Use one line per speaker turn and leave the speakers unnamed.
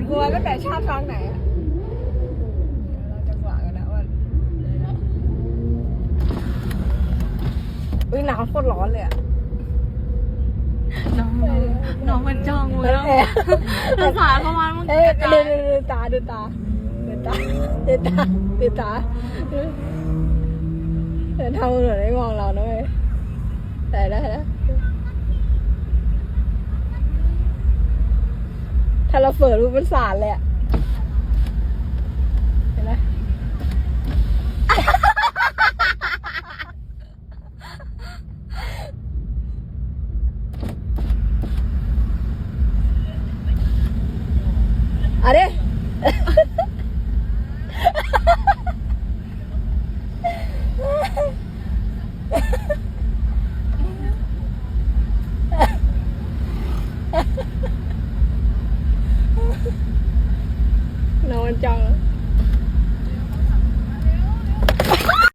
ดกูมาตั้งแต่ชาติฟังไหนอะเดี๋ยวเราจังหวะกันนะว่าอุ้ยหนาวโคตรร้อนเลยอะ
น้องน้องมันจ้องมือแล้ว
เอ๊ะ
ภาษาประมาณมึง
เอ้ย
กระ
ดู
จาย
ดูดูตาดูตาดูตาดูตาดูตาเดี๋ยวทำเหมือนไม่มองเรานะเว้ยได้ได้แล้ว ถ้าเราเปิดรูปมันสานเลยอะเห็นไหมอะเด้ อนจัง